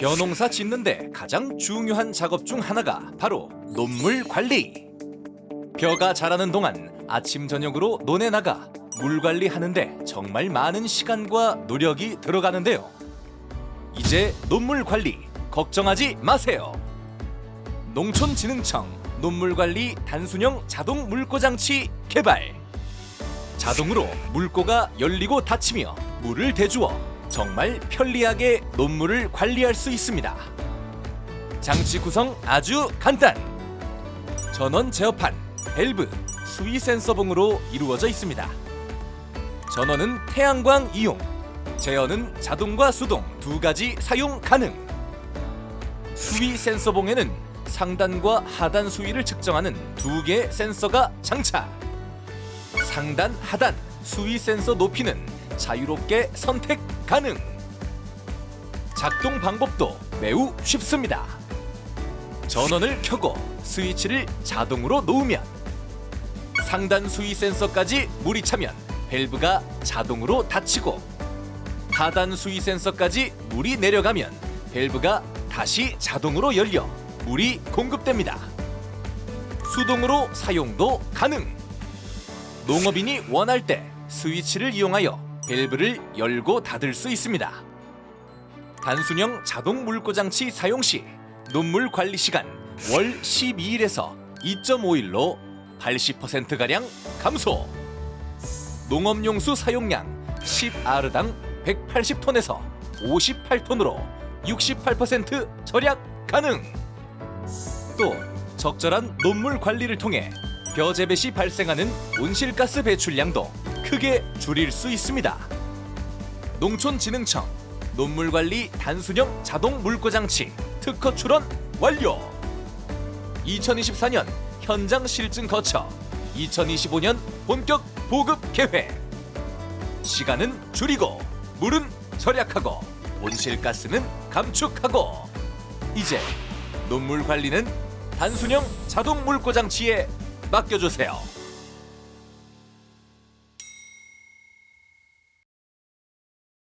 벼농사 짓는데 가장 중요한 작업 중 하나가 바로 논물 관리. 벼가 자라는 동안 아침 저녁으로 논에 나가 물 관리하는데 정말 많은 시간과 노력이 들어가는데요. 이제 논물 관리 걱정하지 마세요. 농촌진흥청 논물 관리 단순형 자동 물고 장치 개발. 자동으로 물고가 열리고 닫히며 물을 대주어 정말 편리하게 논물을 관리할 수 있습니다. 장치 구성 아주 간단. 전원 제어판, 밸브, 수위 센서 봉으로 이루어져 있습니다. 전원은 태양광 이용, 제어는 자동과 수동 두 가지 사용 가능. 수위 센서 봉에는 상단과 하단 수위를 측정하는 두개 센서가 장착. 상단, 하단, 수위 센서 높이는 자유롭게 선택 가능. 작동 방법도 매우 쉽습니다. 전원을 켜고 스위치를 자동으로 놓으면 상단 수위 센서까지 물이 차면 밸브가 자동으로 닫히고 하단 수위 센서까지 물이 내려가면 밸브가 다시 자동으로 열려 물이 공급됩니다. 수동으로 사용도 가능. 농업인이 원할 때 스위치를 이용하여 밸브를 열고 닫을 수 있습니다. 단순형 자동 물고 장치 사용 시 논물 관리 시간 월 12일에서 2.5일로 80% 가량 감소. 농업용수 사용량 10아르당 180톤에서 58톤으로 68% 절약 가능. 또 적절한 논물 관리를 통해 벼 재배 시 발생하는 온실가스 배출량도 크게 줄일 수 있습니다. 농촌진흥청 논물관리 단순형 자동 물고 장치 특허 출원 완료. 2024년 현장 실증 거쳐 2025년 본격 보급 계획. 시간은 줄이고 물은 절약하고 온실가스는 감축하고 이제 논물 관리는 단순형 자동 물고 장치에 맡겨주세요.